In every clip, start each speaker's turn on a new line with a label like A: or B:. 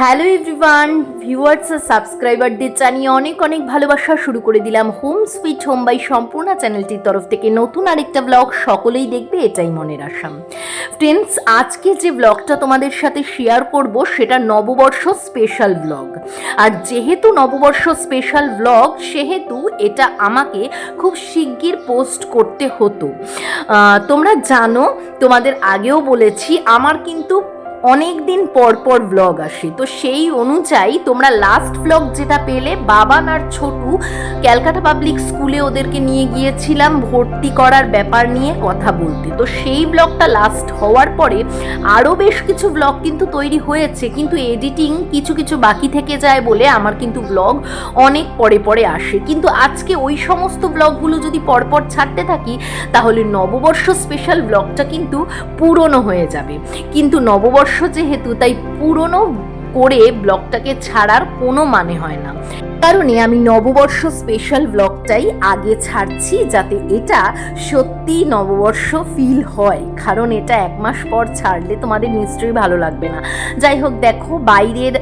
A: Hello everyone viewers আর সাবস্ক্রাইবারদের জানিয়ে অনেক অনেক ভালোবাসা শুরু করে দিলাম হোম সুইট হোম বাই সম্পূর্ণ চ্যানেলটির তরফ থেকে। নতুন আরেকটা ব্লগ সকলেই দেখবে, এটাই মনের আসাম ফ্রেন্ডস আজকে যে ব্লগটা তোমাদের সাথে শেয়ার করব, সেটা নববর্ষ স্পেশাল ব্লগ আর যেহেতু নববর্ষ স্পেশাল ব্লগ সেহেতু এটা আমাকে খুব শিগগির পোস্ট করতে হতো। তোমরা জানো, তোমাদের আগেও বলেছি, আমার কিন্তু অনেক দিন পর পর ব্লগ আসে। তো সেই অনুযায়ী তোমরা লাস্ট ব্লগ যেটা পেলে, বাবান আর ছোটু ক্যালকাটা পাবলিক স্কুলে ওদেরকে নিয়ে গিয়েছিলাম ভর্তি করার ব্যাপার নিয়ে কথা বলতে। তো সেই ব্লগটা লাস্ট হওয়ার পরে আরও বেশ কিছু ব্লগ কিন্তু তৈরি হয়েছে, কিন্তু এডিটিং কিছু কিছু বাকি থেকে যায় বলে আমার কিন্তু ব্লগ অনেক পরে পরে আসে। কিন্তু আজকে ওই সমস্ত ব্লগগুলো যদি পরপর ছাড়তে থাকি, তাহলে নববর্ষ স্পেশাল ব্লগটা কিন্তু পুরনো হয়ে যাবে। কিন্তু নববর্ষ যেহেতু, তাই পুরনো করে ব্লগটাকে ছাড়ার কোনো মানে হয় না। কারণে আমি নববর্ষ স্পেশাল ব্লগটাই আগে ছাড়ছি যাতে এটা সত্যি নববর্ষ ফিল হয়। কারণ এটা এক মাস পর ছাড়লে তোমাদের নিশ্চয়ই ভালো লাগবে না। যাই হোক, দেখো বাইরের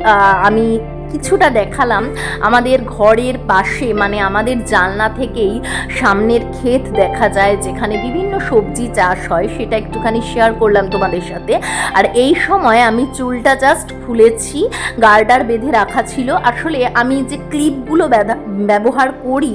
A: আমি কিছুটা দেখালাম আমাদের ঘরের পাশে মানে আমাদের জানলা থেকেই সামনের ক্ষেত দেখা যায়, যেখানে বিভিন্ন সবজি চাষ হয়, সেটা একটুখানি শেয়ার করলাম তোমাদের সাথে। আর এই সময় আমি চুলটা জাস্ট খুলেছি গার্ডার বেঁধে রাখা ছিল। আসলে আমি যে ক্লিপগুলো ব্যবহার করি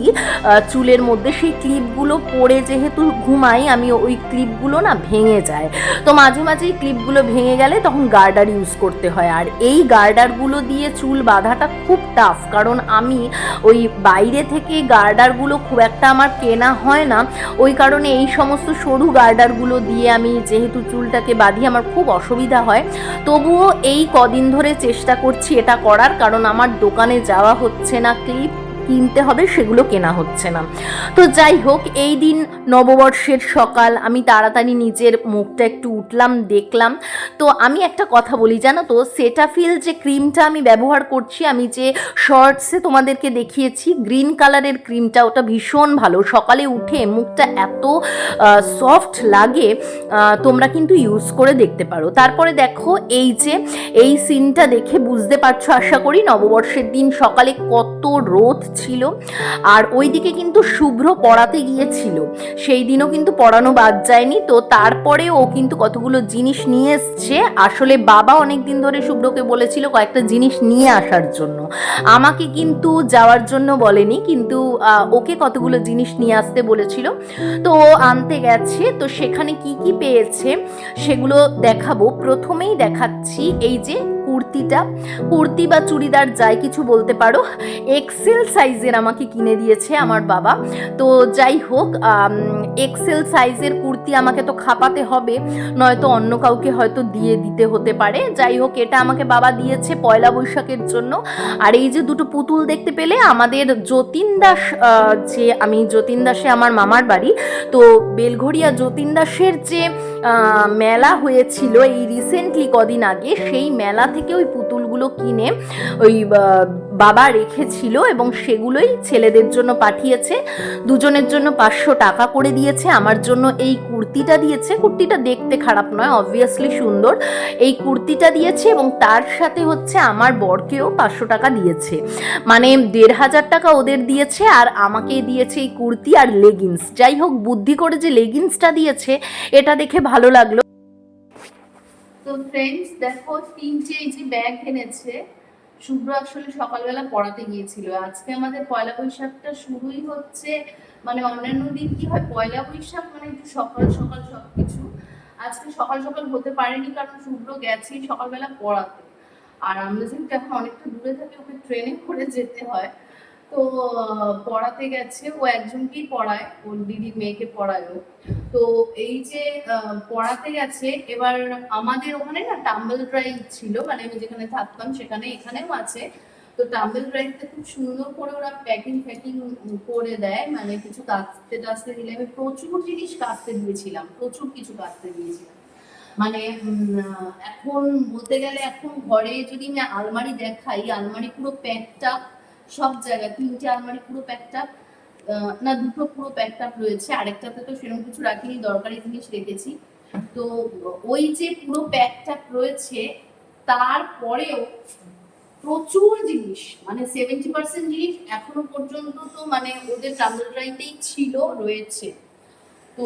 A: চুলের মধ্যে, সেই ক্লিপগুলো পরে যেহেতু ঘুমাই, আমি ওই ক্লিপগুলো না ভেঙে যায়। তো মাঝে মাঝে ক্লিপগুলো ভেঙে গেলে তখন গার্ডার ইউজ করতে হয়। আর এই গার্ডারগুলো দিয়ে চুল বাঁধাটা খুব টাফ কারণ আমি ওই বাইরে থেকে গার্ডারগুলো খুব একটা আমার কেনা হয় না। ওই কারণে এই সমস্ত সরু গার্ডারগুলো দিয়ে আমি যেহেতু চুলটাকে বাঁধি আমার খুব অসুবিধা হয়, তবুও এই কদিন ধরে চেষ্টা করছি এটা করার, কারণ আমার দোকানে যাওয়া হচ্ছে না, ক্লিপ কিনতে হবে, সেগুলো কেনা হচ্ছে না। তো যাই হোক, এই দিন নববর্ষের সকাল, আমি তাড়াতাড়ি নিজের মুখটা একটু উঠলাম, দেখলাম। তো আমি একটা কথা বলি, জানো তো সেটাফিল যে ক্রিমটা আমি ব্যবহার করছি, আমি যে শর্টসে তোমাদেরকে দেখিয়েছি গ্রিন কালারের ক্রিমটা ওটা ভীষণ ভালো। সকালে উঠে মুখটা এত সফট লাগে তোমরা কিন্তু ইউজ করে দেখতে পারো। তারপরে দেখো, এই যে, এই সিনটা দেখে বুঝতে পারছ, আশা করি নববর্ষের দিন সকালে কত রোদ ছিল। আর ওইদিকে কিন্তু শুভ্র পড়াতে গিয়েছিল। সেই দিনও কিন্তু পড়ানো বাদ যায়নি। তো তারপরে ও কিন্তু কতগুলো জিনিস নিয়ে এসছে। আসলে বাবা অনেক দিন ধরে শুভ্রকে বলেছিল কয়েকটা জিনিস নিয়ে আসার জন্য। আমাকে কিন্তু যাওয়ার জন্য বলেনি, কিন্তু ওকে কতগুলো জিনিস নিয়ে আসতে বলেছিল। তো ও আনতে গেছে। তো সেখানে কি কি পেয়েছে সেগুলো দেখাবো। প্রথমেই দেখাচ্ছি এই যে কুর্তিটা। কুর্তি বা চুড়িদার যাই কিছু বলতে পারো। এক্সেল সাইজের আমাকে কিনে দিয়েছে আমার বাবা। তো যাই হোক এক্সেল সাইজের কুর্তি আমাকে তো খাপাতে হবে, নয়তো অন্য কাউকে হয়তো দিয়ে দিতে হতে পারে। যাই হোক, এটা আমাকে বাবা দিয়েছে পয়লা বৈশাখের জন্য। আর এই যে দুটো পুতুল দেখতে পেলে, আমাদের যতীন দাস যে আমি যতীন দাসে আমার মামার বাড়ি, তো বেলঘড়িয়া যতীন দাসের যে মেলা হয়েছিল এই রিসেন্টলি কদিন আগে, সেই মেলা থেকে ওই পুতুলগুলো কিনে ওই বাবা রেখেছিল এবং সেগুলোই ছেলেদের জন্য পাঠিয়েছে। দুজনের জন্য পাঁচশো টাকা করে দিয়েছে। আমার জন্য এই কুর্তিটা দিয়েছে। কুর্তিটা দেখতে খারাপ নয় অবভিয়াসলি সুন্দর। এই কুর্তিটা দিয়েছে এবং তার সাথে হচ্ছে আমার বরকেও পাঁচশো টাকা দিয়েছে। মানে দেড় হাজার টাকা ওদের দিয়েছে আর আমাকে দিয়েছে এই কুর্তি আর লেগিংস যাই হোক, বুদ্ধি করে যে লেগিংসটা দিয়েছে, এটা দেখে ভালো লাগল।
B: তো ফ্রেন্ডস দেখো, তিনটে এই যে ব্যাগ এনেছে, শুভ্র আসলে সকালবেলা পড়াতে গিয়েছিল। আজকে আমাদের পয়লা বৈশাখটা শুরুই হচ্ছে মানে অন্যান্য দিন কি হয়, পয়লা বৈশাখ মানে একটু সকাল সকাল সবকিছু। আজকে সকাল সকাল হতে পারেনি কারণ শুভ্র গেছে সকালবেলা পড়াতে। আর আমরা যেহেতু এখন অনেকটা দূরে থাকি, ওকে ট্রেনে করে যেতে হয়। তো, পড়াতে গেছে। ও একজনকেই পড়ায়, ওর দিদির মেয়েকে পড়ায়। তো এই যে পড়াতে গেছে, এবার আমাদের ওখানে না টাম্বল ড্রাইভ ছিল মানে আমি যেখানে থাকতাম সেখানে এখানেও আছে। তো টাম্বল ড্রাইভটা খুব সুন্দর করে ওরা প্যাকিং ফ্যাকিং করে দেয় মানে কিছু কাচতে টাচতে দিলে। আমি প্রচুর জিনিস কাচতে দিয়েছিলাম, প্রচুর কিছু কাচতে দিয়েছিলাম। মানে এখন বলতে গেলে এখন ঘরে যদি আমি আলমারি দেখাই, আলমারি পুরো প্যাকটা সব জায়গায়, তিনটে আলমারি পুরো প্যাকটা না, দুটো পুরো প্যাকটা রয়েছে। আরেকটাতে তো সেরকম কিছু রাখিনি, দরকারি জিনিস রেখেছি। তো ওই যে পুরো প্যাকটা রয়েছে, তারপরেও প্রচুর জিনিস মানে সেভেন্টি পার্সেন্ট জিনিস এখনও পর্যন্ত তো মানে ওদের ট্রাভেল ড্রাইভেই ছিল, রয়েছে। তো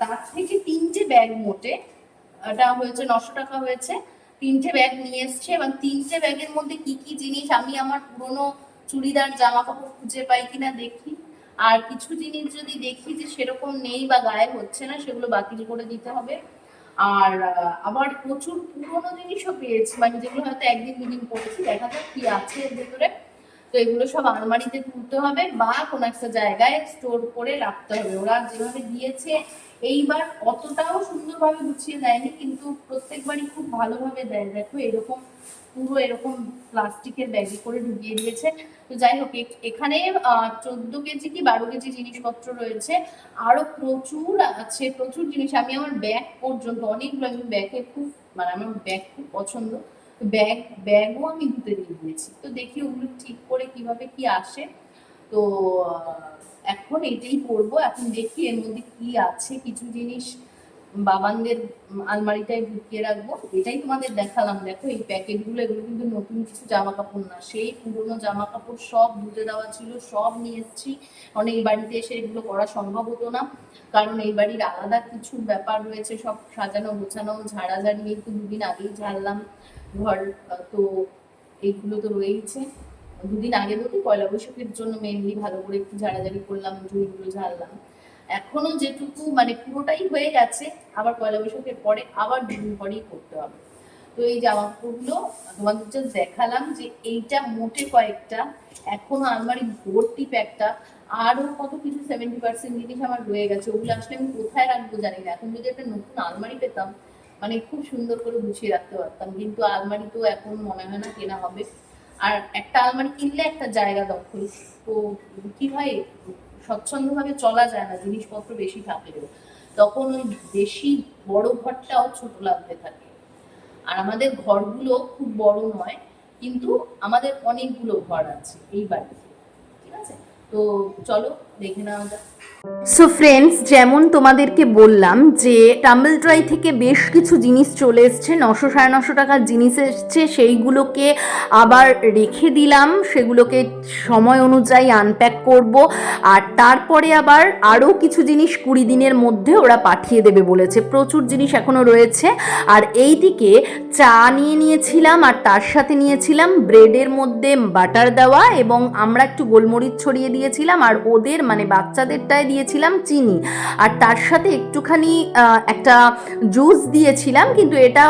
B: তার থেকে তিনটে ব্যাগ মোটে, এটা হয়েছে নশো টাকা হয়েছে, তিনটে ব্যাগ নিয়ে এসছে, এবং তিনটে ব্যাগের মধ্যে কি কি জিনিস, আমি আমার পুরনো চুড়িদার জামা কাপড় খুঁজে পাই কিনা দেখি। আর কিছু জিনিস যদি দেখি যে সেরকম নেই বা গায়ে হচ্ছে না, সেগুলো বাতিল করে দিতে হবে। আর আবার প্রচুর পুরনো জিনিসও পেয়েছি মানে যেগুলো হয়তো একদিন দুদিন পড়েছি দেখা যাক কি আছে এর ভেতরে। তো এগুলো সব আলমারিতে তুলতে হবে বা কোনো একটা জায়গায় স্টোর করে রাখতে হবে। ওরা যেভাবে দিয়েছে, এইবার অতটাও সুন্দরভাবে গুছিয়ে দেয়নি, কিন্তু প্রত্যেকবারই খুব ভালোভাবে দেয়। দেখো, এরকম, পুরো এরকম প্লাস্টিকের ব্যাগে করে ঢুকিয়ে দিয়েছে। তো যাই হোক এখানে চোদ্দ কেজি কি বারো কেজি জিনিসপত্র রয়েছে। আরও প্রচুর আছে, প্রচুর জিনিস। আমি আমার ব্যাগ পর্যন্ত, অনেকগুলো আমি ব্যাগে খুব মানে আমার ব্যাগ খুব পছন্দ। ব্যাগ ব্যাগও আমি ধুতে দিয়ে দিয়েছি তো দেখি ওগুলো ঠিক করে কীভাবে কি আসে। তো এখন এটাই করব। এখন দেখি এর মধ্যে কি আছে, কিছু জিনিস বাবানদের আলমারিটায় ঢুকিয়ে রাখব। এটাই তোমাদের দেখালাম। দেখো এই প্যাকেটগুলো, এগুলো কিন্তু নতুন কিছু জামা কাপড় না। সেই পুরোনো জামা কাপড় সব ধুতে দেওয়া ছিল, সব নিয়ে এসেছি। কারণ এই বাড়িতে এসে এগুলো করা সম্ভব হতো না। কারণ এই বাড়ির আলাদা কিছু ব্যাপার রয়েছে, সব সাজানো গোছানো, ঝাড়াঝাড়ি তো দুদিন আগেই ঝাড়লাম। ঘর তো এইগুলো তো রয়েইছে। দুদিন আগে বলতে পয়লা বৈশাখের জন্য মেনলি ভালো করে একটু ঝাড়াঝাড়ি করলাম, ঝুড়িগুলো ঝাড়লাম। এখনও যেটুকু মানে পুরোটাই হয়ে গেছে, আবার পয়লা বৈশাখের পরে আবার দুদিন পরেই করতে হবে। তো এই জামা কাপড়গুলো তোমাদের জাস্ট দেখালাম যে এইটা মোটে কয়েকটা, এখনও আলমারি ভর্তি প্যাকটা আরও কত কিছু সেভেন্টি পার্সেন্ট জিনিস আমার রয়ে গেছে, ওগুলো আসলে আমি কোথায় রাখব জানি না। এখন যদি একটা নতুন আলমারি পেতাম মানে খুব সুন্দর করে গুছিয়ে রাখতে পারতাম। কিন্তু আলমারি তো এখন মনে হয় না কেনা হবে। আর একটা আলমারি কিনলে একটা জায়গা দখল। তো কি হয়, স্বচ্ছন্দভাবে চলা যায় না, জিনিসপত্র বেশি থাকলেও তখন ওই বেশি বড় ঘরটাও ছোট লাগতে থাকে। আর আমাদের ঘরগুলো খুব বড় নয়, কিন্তু আমাদের অনেকগুলো ঘর আছে এই বাড়িতে। ঠিক আছে? তো চলো
A: সো ফ্রেন্ডস যেমন তোমাদেরকে বললাম যে টাম্বল ট্রাই থেকে বেশ কিছু জিনিস চলে এসছে, নশো সাড়ে নশো টাকার জিনিস এসছে, সেইগুলোকে আবার রেখে দিলাম, সেগুলোকে সময় অনুযায়ী আনপ্যাক করব, আর তারপরে আবার আরও কিছু জিনিস কুড়ি দিনের মধ্যে ওরা পাঠিয়ে দেবে বলেছে। প্রচুর জিনিস এখনও রয়েছে, আর এই দিকে চা নিয়ে নিয়েছিলাম, আর তার সাথে নিয়েছিলাম ব্রেডের মধ্যে বাটার দেওয়া, এবং আমরা একটু গোলমরিচ ছড়িয়ে দিয়েছিলাম, আর ওদের মানে বাচ্চাদেরটায় দিয়েছিলাম চিনি। আর তার সাথে একটুখানি একটা জুস দিয়েছিলাম, কিন্তু এটা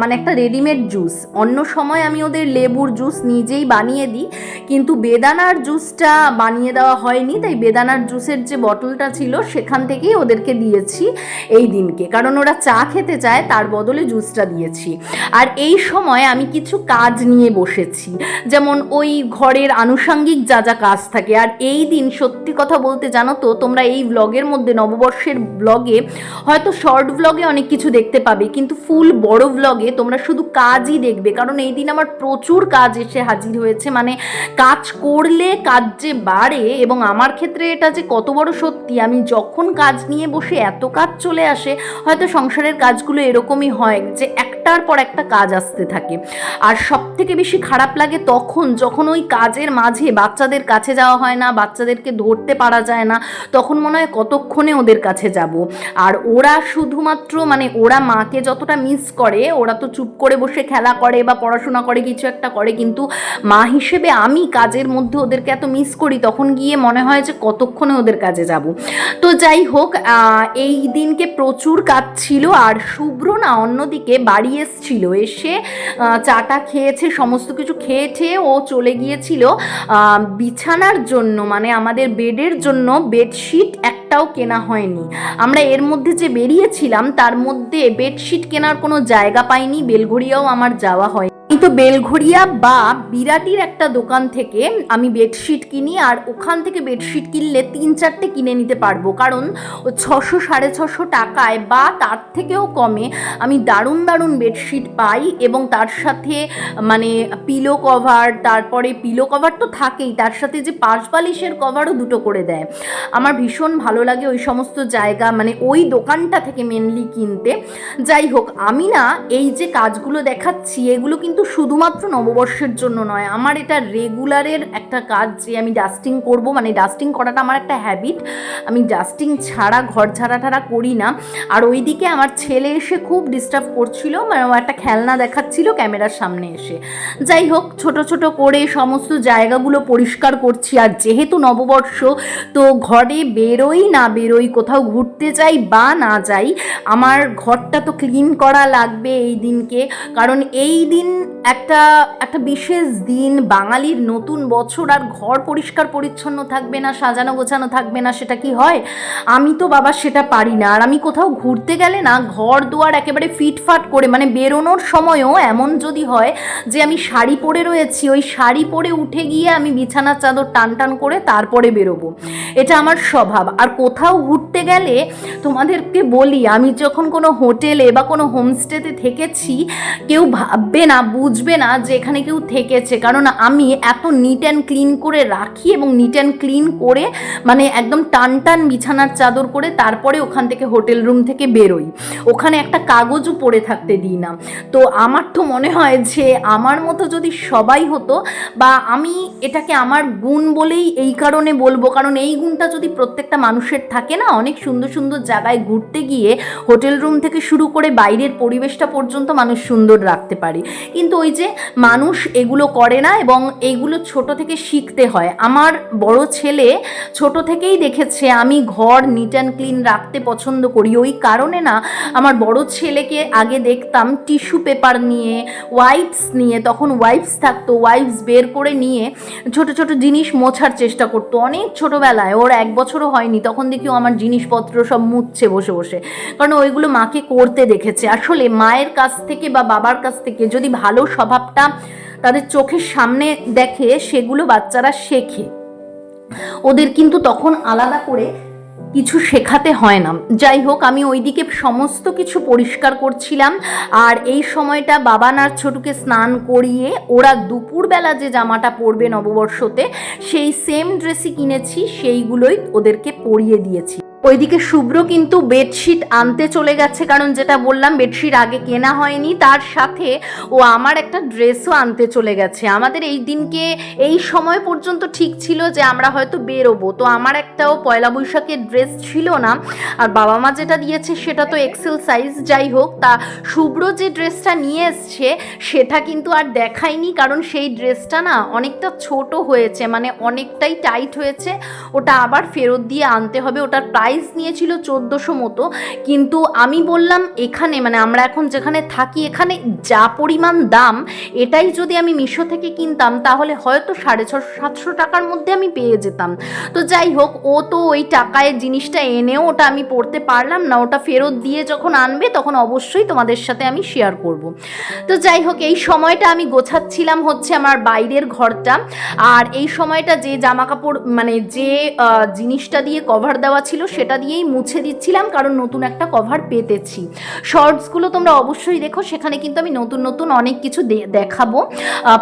A: মানে একটা রেডিমেড জুস অন্য সময় আমি ওদের লেবুর জুস নিজেই বানিয়ে দিই, কিন্তু বেদানার জুসটা বানিয়ে দেওয়া হয়নি, তাই বেদানার জুসের যে বটলটা ছিল, সেখান থেকেই ওদেরকে দিয়েছি এই দিনকে। কারণ ওরা চা খেতে চায়, তার বদলে জুসটা দিয়েছি। আর এই সময় আমি কিছু কাজ নিয়ে বসেছি। যেমন ওই ঘরের আনুষঙ্গিক যা যা কাজ থাকে। আর এই দিন সত্যি কথা বলতে জানো তো, তোমরা এই ব্লগের মধ্যে নববর্ষের ব্লগে হয়তো শর্ট ব্লগে অনেক কিছু দেখতে পাবে, কিন্তু ফুল বড় ব্লগে তোমরা শুধু কাজই দেখবে। কারণ এই দিন আমার প্রচুর কাজ এসে হাজির হয়েছে মানে কাজ করলে কাজ যে বাড়ে এবং আমার ক্ষেত্রে এটা যে কত বড় সত্যি, আমি যখন কাজ নিয়ে বসে এত কাজ চলে আসে, হয়তো সংসারের কাজগুলো এরকমই হয় যে একটার পর একটা কাজ আসতে থাকে। আর সব থেকে বেশি খারাপ লাগে তখন যখন ওই কাজের মাঝে বাচ্চাদের কাছে যাওয়া হয় না, বাচ্চাদেরকে ধরতে পারা যায় না, তখন মনে হয় কতক্ষণে ওদের কাছে যাব। আর ওরা শুধুমাত্র মানে ওরা মাকে যতটা মিস করে, ওরা তো চুপ করে বসে খেলা করে বা পড়াশোনা করে, কিছু একটা করে, কিন্তু মা হিসেবে আমি কাজের মধ্যে ওদেরকে এত মিস করি, তখন গিয়ে মনে হয় যে কতক্ষণে ওদের কাজে যাব। তো যাই হোক এই দিনকে প্রচুর কাজ ছিল, আর শুভ্র না অন্যদিকে বাড়ি এসছিল, এসে চাটা খেয়েছে, সমস্ত কিছু খেয়ে ঠেয়ে ও চলে গিয়েছিল বিছানার জন্য মানে আমাদের বেডের জন্য বেডশিট একটাও কেনা হয়নি। আমরা এর মধ্যে যে বেরিয়েছিলাম, তার মধ্যে বেডশিট কেনার কোনো জায়গা পাইনি, বেলঘড়িয়াও আমার যাওয়া হয় এই তো বেলঘড়িয়া বা বিরাটির একটা দোকান থেকে আমি বেডশিট কিনি, আর ওখান থেকে বেডশিট কিনলে তিন চারটে কিনে নিতে পারব। কারণ ছশো সাড়ে ছশো টাকায় বা তার থেকেও কমে আমি দারুণ দারুণ বেডশিট পাই এবং তার সাথে মানে পিলো কভার তারপরে পিলো কভার তো থাকেই, তার সাথে যে পাশ বালিশের কভারও দুটো করে দেয়। আমার ভীষণ ভালো লাগে ওই সমস্ত জায়গা মানে ওই দোকানটা থেকে মেনলি কিনতে। যাই হোক, আমি না এই যে কাজগুলো দেখাচ্ছি, এগুলো কিন্তু কিন্তু শুধুমাত্র নববর্ষের জন্য নয়, আমার এটা রেগুলারের একটা কাজ যে আমি ডাস্টিং করব। মানে ডাস্টিং করাটা আমার একটা হ্যাবিট আমি ডাস্টিং ছাড়া, ঘর ছাড়া ঠাড়া করি না। আর ওইদিকে আমার ছেলে এসে খুব ডিস্টার্ব করছিল মানে ও একটা খেলনা দেখাচ্ছিল ক্যামেরার সামনে এসে। যাই হোক, ছোট ছোট করে সমস্ত জায়গাগুলো পরিষ্কার করছি। আর যেহেতু নববর্ষ, তো ঘরে বেরোই না বেরোই, কোথাও ঘুরতে যাই বা না যাই, আমার ঘরটা তো ক্লিন করা লাগবে এই দিনকে। কারণ এই দিন একটা একটা বিশেষ দিন, বাঙালির নতুন বছর আর ঘর পরিষ্কার পরিচ্ছন্ন থাকবে না, সাজানো গোছানো থাকবে না, সেটা কি হয়? আমি তো বাবা সেটা পারি না। আর আমি কোথাও ঘুরতে গেলে না, ঘর দুয়ার একেবারে ফিটফাট করে মানে বেরোনোর সময়ও এমন যদি হয় যে আমি শাড়ি পরে রয়েছি, ওই শাড়ি পরে উঠে গিয়ে আমি বিছানার চাদর টান টান করে তারপরে বেরোবো। এটা আমার স্বভাব। আর কোথাও ঘুরতে গেলে তোমাদেরকে বলি, আমি যখন কোনো হোটেলে বা কোনো হোমস্টেতে থেকেছি, কেউ ভাববে না বুঝবে না যে এখানে কেউ থেকেছে। কারণ আমি এত নিট অ্যান্ড ক্লিন করে রাখি এবং নিট অ্যান্ড ক্লিন করে মানে একদম টান টান বিছানার চাদর করে তারপরে ওখান থেকে হোটেল রুম থেকে বেরোই। ওখানে একটা কাগজও পড়ে থাকতে দিই না। তো আমার তো মনে হয় যে আমার মতো যদি সবাই হতো বা আমি এটাকে আমার গুণ বলেই এই কারণে বলব, কারণ এই গুণটা যদি প্রত্যেকটা মানুষের থাকে না, অনেক সুন্দর সুন্দর জায়গায় ঘুরতে গিয়ে হোটেল রুম থেকে শুরু করে বাইরের পরিবেশটা পর্যন্ত মানুষ সুন্দর রাখতে পারে। কিন্তু ওই যে মানুষ এগুলো করে না এবং এগুলো ছোট থেকে শিখতে হয়। আমার বড় ছেলে ছোট থেকেই দেখেছে, আমি ঘর নিট অ্যান্ড ক্লিন রাখতে পছন্দ করি। ওই কারণে না, আমার বড় ছেলেকে আগে দেখতাম টিস্যু পেপার নিয়ে, ওয়াইপস নিয়ে, তখন ওয়াইপস থাকতো, ওয়াইপস বের করে নিয়ে ছোট ছোট জিনিস মোছার চেষ্টা করতো। অনেক ছোটোবেলায়, ওর এক বছরও হয়নি, তখন দেখি আমার জিনিসপত্র সব মুছছে বসে বসে। কারণ ওইগুলো মাকে করতে দেখেছে। আসলে মায়ের কাছ থেকে বা বাবার কাছ থেকে যদি ভালো স্বভাবটা তাদের চোখের সামনে দেখে সেগুলো বাচ্চারা শেখে। ওদের কিন্তু তখন আলাদা করে কিছু শেখাতে হয় না। যাই হোক, আমি ওইদিকে সমস্ত কিছু পরিষ্কার করছিলাম। আর এই সময়টা বাবা আর ছোটুকে স্নান করিয়ে ওরা দুপুরবেলা যে জামাটা পরবে নববর্ষতে, সেই সেম ড্রেসই কিনেছি, সেইগুলোই ওদেরকে পরিয়ে দিয়েছি। ওইদিকে শুভ্র কিন্তু বেডশিট আনতে চলে গেছে, কারণ যেটা বললাম, বেডশিট আগে কেনা হয়নি, তার সাথে ও আমার একটা ড্রেসও আনতে চলে গেছে। আমাদের এই দিনকে এই সময় পর্যন্ত ঠিক ছিল যে আমরা হয়তো বেরোবো, তো আমার একটাও পয়লা বৈশাখের ড্রেস ছিল না। আর বাবা মা যেটা দিয়েছে সেটা তো এক্সেল সাইজ যাই হোক, তা শুভ্র যে ড্রেসটা নিয়ে এসছে, সেটা কিন্তু আর দেখায়নি, কারণ সেই ড্রেসটা না অনেকটা ছোট হয়েছে মানে অনেকটাই টাইট হয়েছে, ওটা আবার ফেরত দিয়ে আনতে হবে, ওটার প্রাইস নিয়েছিল চোদ্দোশো মতো। কিন্তু আমি বললাম, এখানে মানে আমরা এখন যেখানে থাকি, এখানে যা পরিমাণ দাম, এটাই যদি আমি মিশো থেকে কিনতাম, তাহলে হয়তো সাড়ে ছশো, সাতশো টাকার মধ্যে আমি পেয়ে যেতাম। তো যাই হোক, ও তো ওই টাকায় জিনিসটা এনেও ওটা আমি পড়তে পারলাম না, ওটা ফেরত দিয়ে যখন আনবে, তখন অবশ্যই তোমাদের সাথে আমি শেয়ার করব। তো যাই হোক, এই সময়টা আমি গোছাচ্ছিলাম হচ্ছে আমার বাইরের ঘরটা। আর এই সময়টা যে জামা কাপড় মানে যে জিনিসটা দিয়ে কভার দেওয়া ছিল সেটা দিয়েই মুছে দিচ্ছিলাম, কারণ নতুন একটা কভার পেতেছি। শর্টসগুলো তোমরা অবশ্যই দেখো, সেখানে কিন্তু আমি নতুন নতুন অনেক কিছু দেখাবো।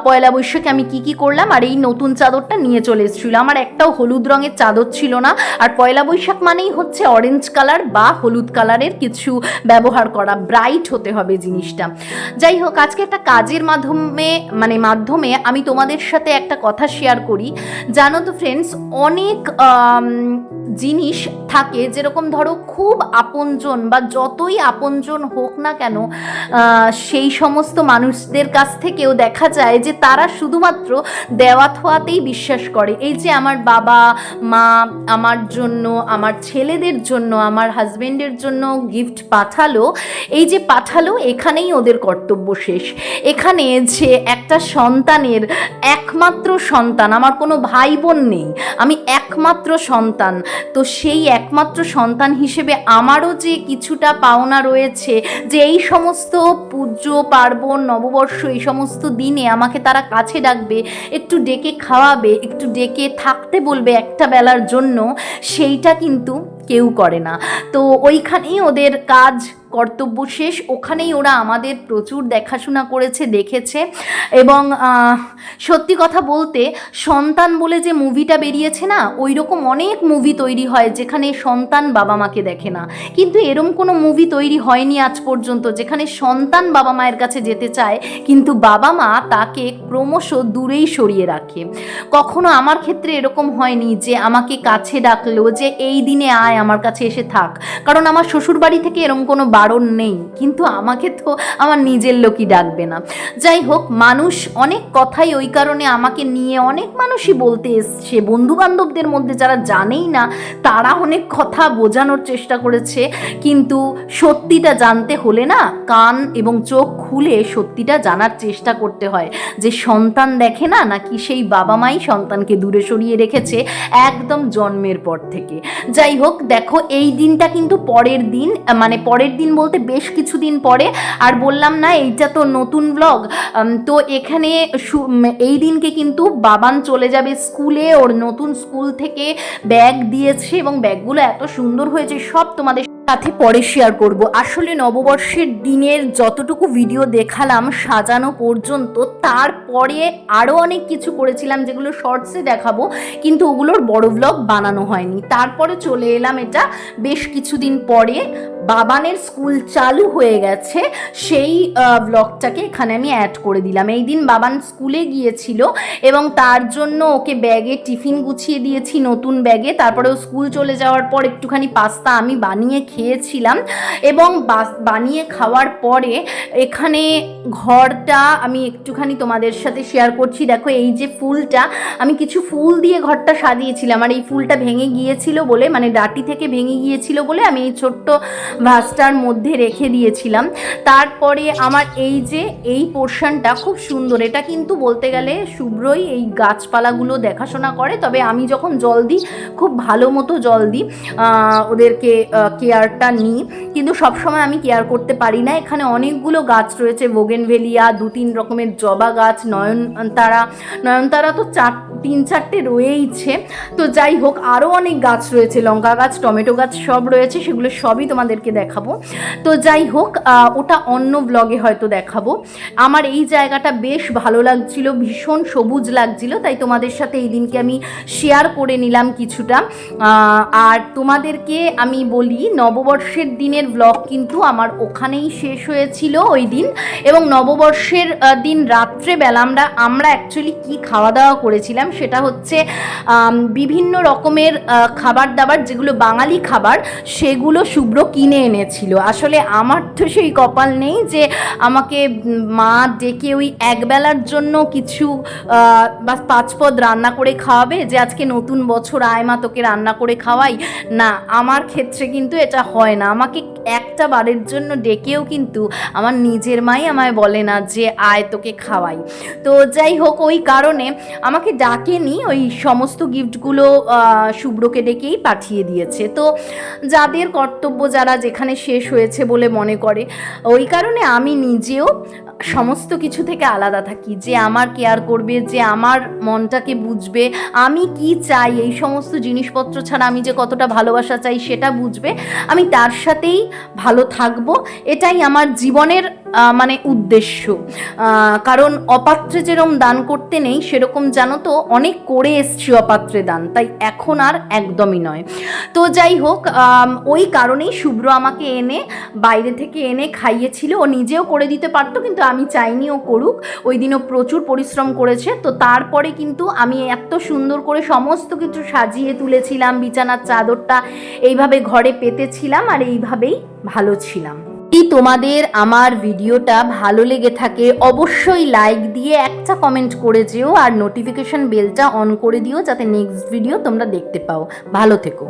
A: পয়লা বৈশাখে আমি কি কি করলাম, আর এই নতুন চাদরটা নিয়ে চলে এসেছিল। আমার একটাও হলুদ রঙের চাদর ছিল না। আর পয়লা বৈশাখ মানেই হচ্ছে অরেঞ্জ কালার বা হলুদ কালারের কিছু ব্যবহার করা ব্রাইট হতে হবে জিনিসটা। যাই হোক, আজকে একটা কাজের মাধ্যমে মানে মাধ্যমে আমি তোমাদের সাথে একটা কথা শেয়ার করি। জানো তো ফ্রেন্ডস অনেক জিনিস থাকে যেরকম ধরো খুব আপনজন বা যতই আপনজন হোক না কেন সেই সমস্ত মানুষদের কাছ থেকেও দেখা যায় যে তারা শুধুমাত্র দেওয়া থোয়াতেই বিশ্বাস করে। এই যে আমার বাবা, মা আমার জন্য, আমার ছেলেদের জন্য, আমার হাজবেন্ডের জন্য গিফট পাঠালো, এই যে পাঠালো, এখানেই ওদের কর্তব্য শেষ। এখানে যে একটা সন্তানের একমাত্র সন্তান, আমার কোনো ভাই বোন নেই, আমি একমাত্র সন্তান, তো সেই একমাত্র সন্তান হিসেবে আমারও যে কিছুটা পাওনা রয়েছে, যে এই সমস্ত পুজো, পার্বণ, নববর্ষ, এই সমস্ত দিনে আমাকে তারা কাছে ডাকবে, একটু ডেকে খাওয়াবে, একটু ডেকে থাকতে বলবে একটা বেলার জন্য, সেইটা কিন্তু কেউ করে না। তো ওইখানেই ওদের কাজ কর্তব্য শেষ। ওখানেই ওরা আমাদের প্রচুর দেখাশোনা করেছে, দেখেছে। এবং সত্যি কথা বলতে, সন্তান বলে যে মুভিটা বেরিয়েছে না ওই রকম অনেক মুভি তৈরি হয় যেখানে সন্তান বাবা মাকে দেখে না। কিন্তু এরম কোনো মুভি তৈরি হয়নি আজ পর্যন্ত যেখানে সন্তান বাবা মায়ের কাছে যেতে চায়, কিন্তু বাবা মা তাকে ক্রমশ দূরেই সরিয়ে রাখে। কখনো আমার ক্ষেত্রে এরকম হয়নি যে আমাকে কাছে ডাকলো যে, এই দিনে আয়, আমার কাছে এসে থাক। কারণ আমার শ্বশুর বাড়ি থেকে এরকম কোনো বারণ নেই। কিন্তু আমাকে তো আমার নিজের লোকই ডাকবে না। যাই হোক, মানুষ অনেক কথাই ওই কারণে আমাকে নিয়ে অনেক মানুষই বলতে এসছে। বন্ধু বান্ধবদের মধ্যে যারা জানেই না, তারা অনেক কথা বোঝানোর চেষ্টা করেছে। কিন্তু সত্যিটা জানতে হলে না, কান এবং চোখ খুলে সত্যিটা জানার চেষ্টা করতে হয়। যে সন্তান দেখে না, নাকি সেই বাবা মাই সন্তানকে দূরে সরিয়ে রেখেছে একদম জন্মের পর থেকে। যাই হোক, দেখো, এই দিনটা কিন্তু পরের দিন মানে পরের দিন বলতে বেশ কিছুদিন পরে, আর বললাম না, এইটা তো নতুন ব্লগ তো এখানে এই দিনকে কিন্তু বাবান চলে যাবে স্কুলে, ওর নতুন স্কুল থেকে ব্যাগ দিয়েছে এবং ব্যাগগুলো এত সুন্দর হয়েছে, সব তোমাদের সাথে পরে শেয়ার করব। আসলে নববর্ষের দিনের যতটুকু ভিডিও দেখালাম সাজানো পর্যন্ত, তারপরে আরও অনেক কিছু করেছিলাম, যেগুলো শর্টসে দেখাবো, কিন্তু ওগুলোর বড় ব্লগ বানানো হয়নি। তারপরে চলে এলাম এটা বেশ কিছুদিন পরে বাবানের স্কুল চালু হয়ে গেছে, সেই ব্লগটাকে এখানে আমি অ্যাড করে দিলাম। এই দিন বাবান স্কুলে গিয়েছিল এবং তার জন্য ওকে ব্যাগে টিফিন গুছিয়ে দিয়েছি, নতুন ব্যাগে। তারপরে ও স্কুল চলে যাওয়ার পর একটুখানি পাস্তা আমি বানিয়ে খেয়েছিলাম এবং বানিয়ে খাওয়ার পরে এখানে ঘরটা আমি একটুখানি তোমাদের সাথে শেয়ার করছি। দেখো এই যে ফুলটা, আমি কিছু ফুল দিয়ে ঘরটা সাজিয়েছিলাম। আর এই ফুলটা ভেঙে গিয়েছিল বলে মানে ডাটি থেকে ভেঙে গিয়েছিল বলে আমি এই ছোট্ট ভাসটার মধ্যে রেখে দিয়েছিলাম। তারপরে আমার এই যে এই পোর্শনটা খুব সুন্দর। এটা কিন্তু বলতে গেলে শুভ্রই এই গাছপালাগুলো দেখাশোনা করে। তবে আমি যখন জল দিই, খুব ভালো মতো জল দিই ওদেরকে কেয়ারটা নিই। কিন্তু সবসময় আমি কেয়ার করতে পারি না। এখানে অনেকগুলো গাছ রয়েছে। বোগেনভেলিয়া দু তিন রকমের জবা গাছ, নয়নতারা। নয়নতারা তো চার, তিন চারটে রয়েইছে। তো যাই হোক আরও অনেক গাছ রয়েছে। লঙ্কা গাছ, টমেটো গাছ সব রয়েছে। সেগুলো সবই তোমাদেরকে দেখাবো। তো যাই হোক ওটা অন্য ব্লগে হয়তো দেখাবো। আমার এই জায়গাটা বেশ ভালো লাগছিল, ভীষণ সবুজ লাগছিল, তাই তোমাদের সাথে এই দিনকে আমি শেয়ার করে নিলাম কিছুটা। আর তোমাদেরকে আমি বলি, নববর্ষের দিনের ব্লগ কিন্তু আমার ওখানেই শেষ হয়েছিল ওই দিন। এবং নববর্ষের দিন রাত্রেবেলা আমরা আমরা অ্যাকচুয়ালি কি খাওয়া দাওয়া করেছিলাম সেটা হচ্ছে বিভিন্ন রকমের খাবার দাবার যেগুলো বাঙালি খাবার, সেগুলো শুভ্র কিনে এনেছিল। আসলে আমার তো সেই কপাল নেই যে আমাকে মা ডেকে ওই একবেলার জন্য কিছু বা পাঁচ পদ রান্না করে খাওয়াবে যে আজকে নতুন বছর আয় মা তোকে রান্না করে খাওয়াই। না, আমার ক্ষেত্রে কিন্তু এটা হয় না। আমাকে একটা বারের জন্য ডেকেও কিন্তু আমার নিজের মাই আমায় বলে না যে আয় তোকে খাওয়াই। তো যাই হোক, ওই কারণে আমাকে ডাকেনি, ওই সমস্ত গিফটগুলো শুভ্রকে ডেকেই পাঠিয়ে দিয়েছে। তো যাদের কর্তব্য যারা যেখানে শেষ হয়েছে বলে মনে করে। ওই কারণে আমি নিজেও সমস্ত কিছু থেকে আলাদা থাকি। যে আমার কেয়ার করবে, যে আমার মনটাকে বুঝবে, আমি কি চাই, এই সমস্ত জিনিসপত্র ছাড়া আমি যে কতটা ভালোবাসা চাই সেটা বুঝবে। আমি তার সাথেই ভালো থাকব। এটাই আমার জীবনের মানে উদ্দেশ্য। কারণ অপাত্রে যেরকম দান করতে নেই, সেরকম জানো তো অনেক করে এসছি অপাত্রে দান, তাই এখন আর একদমই নয়। তো যাই হোক ওই কারণেই শুভ্র আমাকে এনে, বাইরে থেকে এনে খাইয়েছিল। ও নিজেও করে দিতে পারতো, কিন্তু আমি চাইনি ও করুক। ওই দিনও প্রচুর পরিশ্রম করেছে। তো তারপরে কিন্তু আমি এত সুন্দর করে সমস্ত কিছু সাজিয়ে তুলেছিলাম, বিছানার চাদরটা এইভাবে ঘরে পেতেছিলাম আর এইভাবেই ভালো ছিলাম। যদি তোমাদের আমার ভিডিওটা ভালো লেগে থাকে, অবশ্যই লাইক দিয়ে একটা কমেন্ট করে যেও আর নোটিফিকেশন বেলটা অন করে দিও যাতে নেক্সট ভিডিও তোমরা দেখতে পাও। ভালো থেকো।